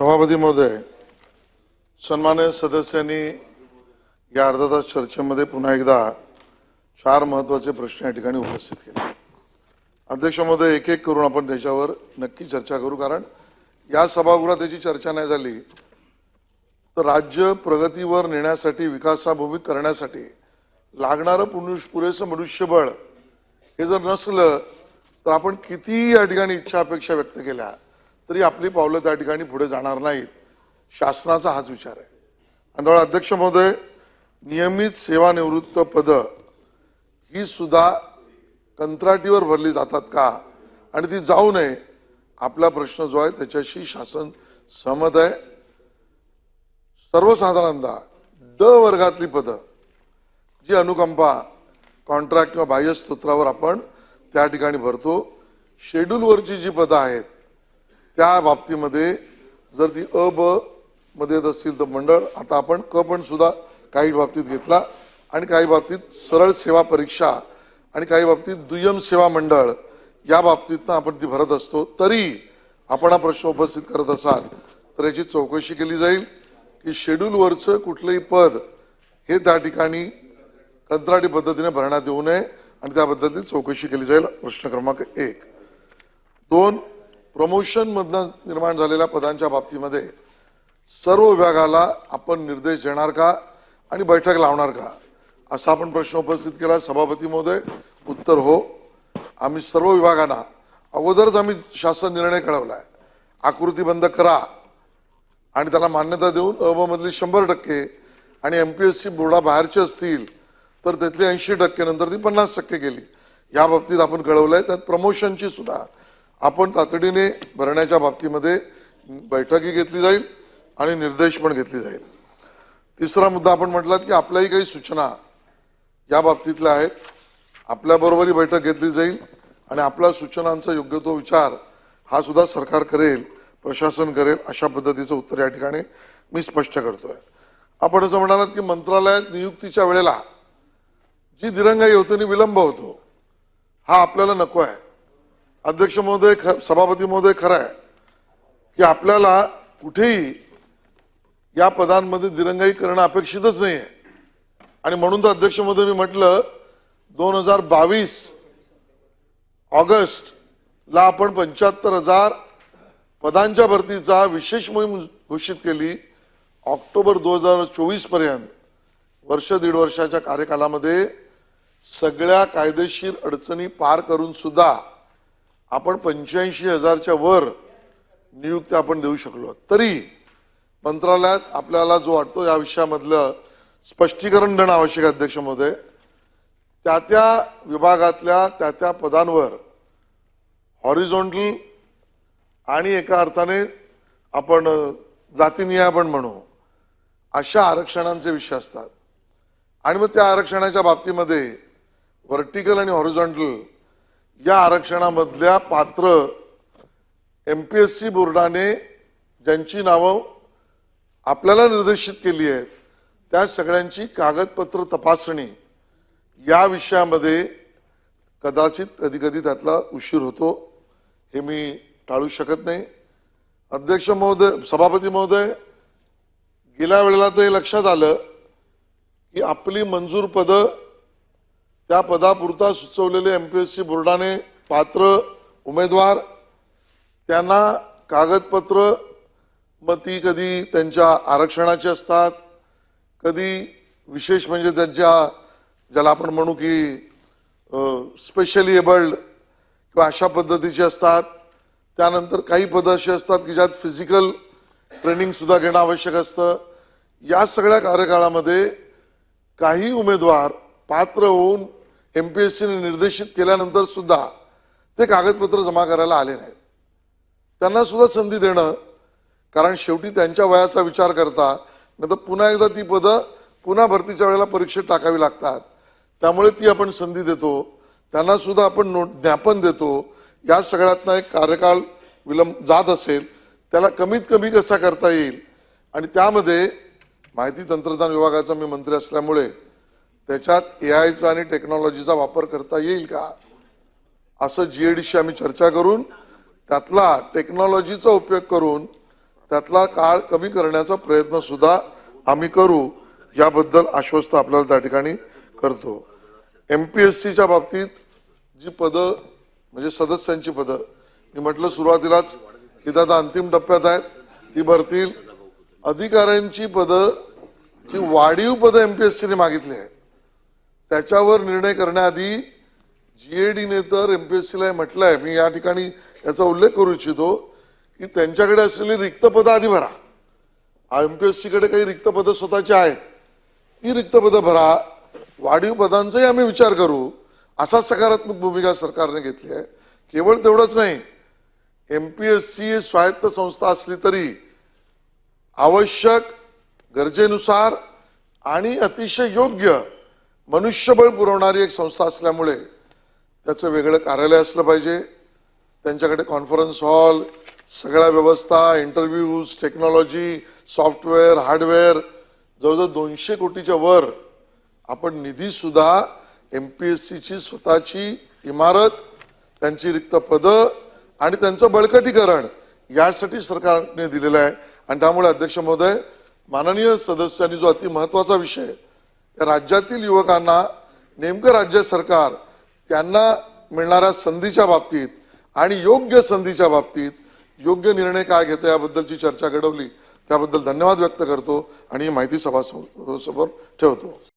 सभापती महोदय सन्मान्य सदस्यांनी या अर्धा तास चर्चेमध्ये पुन्हा एकदा चार महत्त्वाचे प्रश्न या ठिकाणी उपस्थित केले. अध्यक्ष महोदय एक एक करून आपण त्याच्यावर नक्की चर्चा करू कारण या सभागृहात त्याची चर्चा नाही झाली तर राज्य प्रगतीवर नेण्यासाठी विकासाभूमी करण्यासाठी लागणारं पुरुष पुरेसं मनुष्यबळ हे जर नसलं तर आपण किती या ठिकाणी इच्छा अपेक्षा व्यक्त केल्या? तरी आपली पावलं त्या ठिकाणी पुढे जाणार नाहीत. शासनाचा हाच विचार आहे. आणि अध्यक्ष महोदय नियमित सेवानिवृत्त पदं ही सुद्धा कंत्राटीवर भरली जातात का? आणि ती जाऊ नये आपला प्रश्न जो आहे त्याच्याशी शासन सहमत आहे. सर्वसाधारणतः ड वर्गातली पदं जी अनुकंपा कॉन्ट्रॅक्ट किंवा बाह्य स्तोत्रावर आपण त्या ठिकाणी भरतो शेड्यूलवरची जी पदं आहेत त्या बाबतीमध्ये जर ती अ ब मध्ये येत असतील तर मंडळ आता आपण क पण सुद्धा काही बाबतीत घेतला आणि काही बाबतीत सरळ सेवा परीक्षा आणि काही बाबतीत दुय्यम सेवा मंडळ या बाबतीतनं आपण ती भरत असतो. तरी आपण हा प्रश्न उपस्थित करत असाल तर याची चौकशी केली जाईल की शेड्यूलवरचं कुठलंही पद हे त्या ठिकाणी कंत्राटी पद्धतीने भरण्यात येऊ नये आणि त्याबद्दलची चौकशी केली जाईल. प्रश्न क्रमांक एक. दोन प्रमोशनमधनं निर्माण झालेल्या पदांच्या बाबतीमध्ये सर्व विभागाला आपण निर्देश देणार का आणि बैठक लावणार का? असा आपण प्रश्न उपस्थित केला. सभापती महोदय उत्तर हो. आम्ही सर्व विभागांना अगोदरच आम्ही शासन निर्णय कळवलाय. आकृती बंद करा आणि त्याला मान्यता देऊन अ शंभर टक्के आणि एम पी एस सी बोर्डा बाहेरचे असतील तर त्यातली ऐंशी टक्के नंतर ती पन्नास टक्के गेली या बाबतीत आपण कळवलंय. त्यात प्रमोशनची सुद्धा आपण तातडीने भरण्याच्या बाबतीमध्ये बैठकी घेतली जाईल आणि निर्देश पण घेतली जाईल. तिसरा मुद्दा आपण म्हटलात की आपल्याही काही सूचना या बाबतीतल्या आहेत. आपल्याबरोबरही बैठक घेतली जाईल आणि आपल्या सूचनांचा योग्य तो विचार हा सुद्धा सरकार करेल प्रशासन करेल अशा पद्धतीचं उत्तर या ठिकाणी मी स्पष्ट करतोय. आपण असं म्हणालात की मंत्रालयात नियुक्तीच्या वेळेला जी दिरंगाई होते आणि विलंब होतो हा आपल्याला नको आहे. अध्यक्ष महोदय ख- सभापती महोदय खरं आहे की आपल्याला कुठेही या पदांमध्ये दिरंगाई करणं अपेक्षितच नाही आहे आणि म्हणून तर अध्यक्ष महोदय मी म्हटलं दोन हजार बावीस ऑगस्ट ला आपण पंच्याहत्तर हजार पदांच्या भरतीचा विशेष मोहीम घोषित केली. ऑक्टोबर दोन हजार चोवीसपर्यंत वर्ष दीड वर्षाच्या कार्यकालामध्ये सगळ्या कायदेशीर अडचणी पार करून सुद्धा आपण पंच्याऐंशी हजारच्या वर नियुक्ती आपण देऊ शकलो. तरी मंत्रालयात आपल्याला जो वाटतो या विषयामधलं स्पष्टीकरण देणं आवश्यक आहे अध्यक्ष महोदय त्या त्या विभागातल्या त्या त्या पदांवर हॉरिझॉन्टल आणि एका अर्थाने आपण अ, आपण म्हणू अशा आरक्षणांचे विषय असतात. आणि मग त्या आरक्षणाच्या बाबतीमध्ये व्हर्टिकल आणि हॉरिझॉन्टल या आरक्षणामधल्या पात्र एम पी एस सी बोर्डाने ज्यांची नावं आपल्याला निर्देशित केली आहेत त्या सगळ्यांची कागदपत्र तपासणी या विषयामध्ये कदाचित कधी कधी त्यातला उशीर होतो हे मी टाळू शकत नाही. अध्यक्ष महोदय सभापती महोदय गेल्या वेळेला तर हे लक्षात आलं की आपली मंजूर पदं त्या पदापुरता सुचवलेले एम पी एस सी बोर्डाने पात्र उमेदवार त्यांना कागदपत्र मग ती कधी त्यांच्या आरक्षणाची असतात कधी विशेष म्हणजे त्यांच्या ज्याला आपण म्हणू की स्पेशली एबल्ड किंवा अशा पद्धतीची असतात. त्यानंतर काही पदं अशी असतात की ज्यात फिजिकल ट्रेनिंग सुद्धा घेणं आवश्यक असतं. या सगळ्या कार्यकाळामध्ये काही उमेदवार पात्र होऊन एम पी एस सीने निर्देशित केल्यानंतर सुद्धा ते कागदपत्र जमा करायला आले नाहीत. त्यांना सुद्धा संधी देणं कारण शेवटी त्यांच्या वयाचा विचार करता नाही तर पुन्हा एकदा ती पदं पुन्हा भरतीच्या वेळेला परीक्षेत टाकावी लागतात. त्यामुळे ती आपण संधी देतो. त्यांना सुद्धा आपण नोट ज्ञापन देतो. या सगळ्यातनं एक कार्यकाळ विलंब जात असेल त्याला कमीत कमी कसा करता येईल? आणि त्यामध्ये माहिती तंत्रज्ञान विभागाचा मी मंत्री असल्यामुळे त्याच्यात ए आयचा आणि टेक्नॉलॉजीचा वापर करता येईल का? असं जीएडीशी आम्ही चर्चा करून त्यातला टेक्नॉलॉजीचा उपयोग करून त्यातला काळ कमी करण्याचा प्रयत्न सुद्धा आम्ही करू याबद्दल आश्वस्त आपल्याला त्या ठिकाणी करतो. एम पी एस सीच्या बाबतीत जी पदं म्हणजे सदस्यांची पदं मी म्हटलं सुरुवातीलाच की दादा अंतिम टप्प्यात आहेत ती भरतील. अधिकाऱ्यांची पदं जी वाढीव पदं एम पी एस सीने मागितली आहेत त्याच्यावर निर्णय करण्याआधी जीएडीने तर एमपीएससीला म्हटलंय. मी या ठिकाणी याचा उल्लेख करू इच्छितो की त्यांच्याकडे असलेली रिक्त पदं आधी भरा. एमपीएससी कडे काही रिक्त पदं स्वतःची आहेत. ती रिक्त पदं भरा. वाढीव पदांचाही आम्ही विचार करू. असा सकारात्मक भूमिका सरकारने घेतली आहे. केवळ तेवढंच नाही एमपीएससी स्वायत्त संस्था असली तरी आवश्यक गरजेनुसार आणि अतिशय योग्य मनुष्यबळ पुरवणारी एक संस्था असल्यामुळे त्याचं वेगळं कार्यालय असलं पाहिजे. त्यांच्याकडे कॉन्फरन्स हॉल सगळ्या व्यवस्था इंटरव्ह्यूज टेक्नॉलॉजी सॉफ्टवेअर हार्डवेअर जवळजवळ दोनशे कोटीच्या वर आपण निधीसुद्धा एम पी एस सीची स्वतःची इमारत त्यांची रिक्त पदं आणि त्यांचं बळकटीकरण यासाठी सरकारने दिलेलं आहे. आणि त्यामुळे अध्यक्ष महोदय माननीय सदस्यांनी जो अति महत्त्वाचा विषय राज्यातील युवकांना नेमकं राज्य सरकार त्यांना मिळणाऱ्या संधीच्या बाबतीत आणि योग्य संधीच्या बाबतीत योग्य निर्णय काय घेतं याबद्दलची चर्चा घडवली त्याबद्दल धन्यवाद व्यक्त करतो आणि ही माहिती सभासमोर ठेवतो.